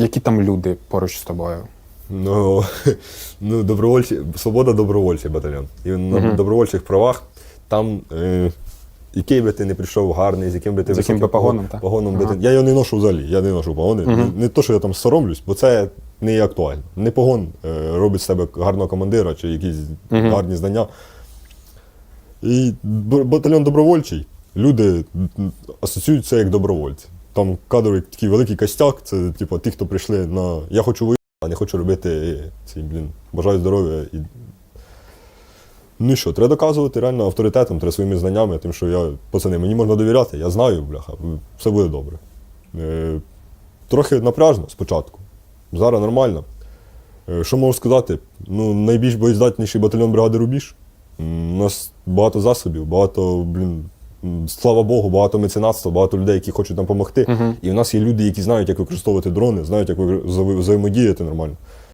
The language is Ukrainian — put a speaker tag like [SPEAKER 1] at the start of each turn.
[SPEAKER 1] Які там люди поруч з тобою?
[SPEAKER 2] Ну, ну добровольчі, свобода добровольчий батальйон. І на
[SPEAKER 1] Мгм.
[SPEAKER 2] добровольчих правах там, е, який би ти не прийшов гарний, з яким би ти
[SPEAKER 1] З яким би погоном, так?
[SPEAKER 2] погоном би
[SPEAKER 1] Ага.
[SPEAKER 2] ти. Я його не ношу взагалі, я не ношу погони.
[SPEAKER 1] Мгм.
[SPEAKER 2] Не, не то, що я там соромлюсь, бо це не є актуально. Не погон е, робить з тебе гарного командира чи якісь
[SPEAKER 1] Мгм.
[SPEAKER 2] гарні знання. І б- батальйон добровольчий, люди м, асоціюють це як добровольці. Там кадровий такий великий костяк, це типу ті, хто прийшли на Я хочу воювати, а не хочу робити ці, блін, бажаю здоров'я. І... Ну що, треба доказувати реально авторитетом, треба своїми знаннями, тим, що я, пацани, мені можна довіряти, я знаю, бляха, все буде добре. Е, трохи напряжно спочатку. Зараз нормально. Е, що можу сказати? Ну, найбільш боєздатніший батальйон бригади Рубіж. У нас багато засобів, багато, блін, слава Богу, багато меценатства, багато людей, які хочуть нам допомогти.
[SPEAKER 1] Мгм.
[SPEAKER 2] І в нас є люди, які знають, як використовувати дрони, знають, як взаємодіяти нормально.